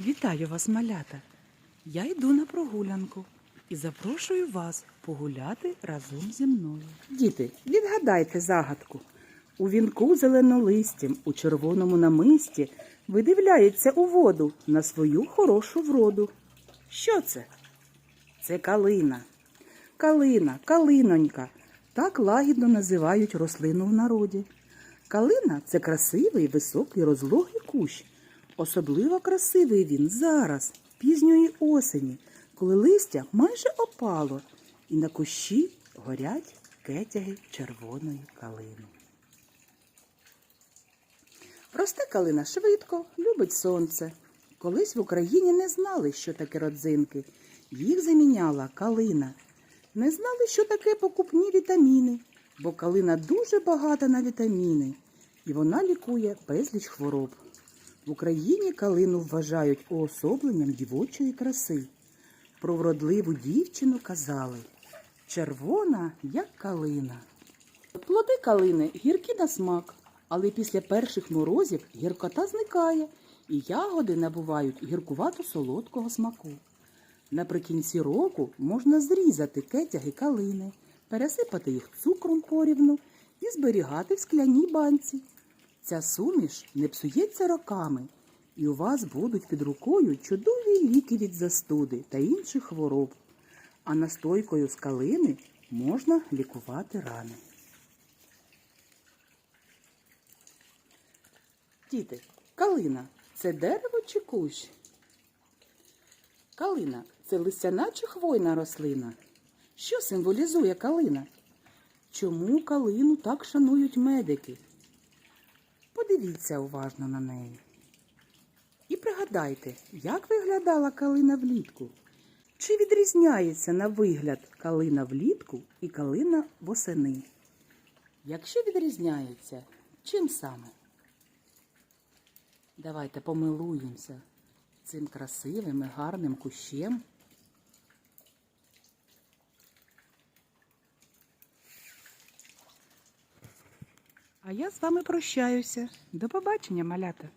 Вітаю вас, малята! Я йду на прогулянку і запрошую вас погуляти разом зі мною. Діти, відгадайте загадку. У вінку зеленолистім, у червоному намисті видивляється у воду на свою хорошу вроду. Що це? Це калина. Калина, калинонька. Так лагідно називають рослину в народі. Калина це красивий, високий, розлогий кущ. Особливо красивий він зараз, пізньої осені, коли листя майже опало, і на кущі горять кетяги червоної калини. Росте калина швидко, любить сонце. Колись в Україні не знали, що таке родзинки. Їх заміняла калина. Не знали, що таке покупні вітаміни, бо калина дуже багата на вітаміни, і вона лікує безліч хвороб. В Україні калину вважають уособленням дівочої краси. Про вродливу дівчину казали червона, як калина. Плоди калини гіркі на смак, але після перших морозів гіркота зникає, і ягоди набувають гіркувато солодкого смаку. Наприкінці року можна зрізати кетяги калини, пересипати їх цукром порівну і зберігати в скляній банці. Ця суміш не псується роками, і у вас будуть під рукою чудові ліки від застуди та інших хвороб. А настойкою з калини можна лікувати рани. Діти, калина це дерево чи кущ? Калина це листяна чи хвойна рослина. Що символізує калина? Чому калину так шанують медики? Подивіться уважно на неї. І пригадайте, як виглядала калина влітку? Чи відрізняється на вигляд калина влітку і калина восени? Якщо відрізняється, чим саме? Давайте помилуємося цим красивим і гарним кущем. А я з вами прощаюся. До побачення, малята.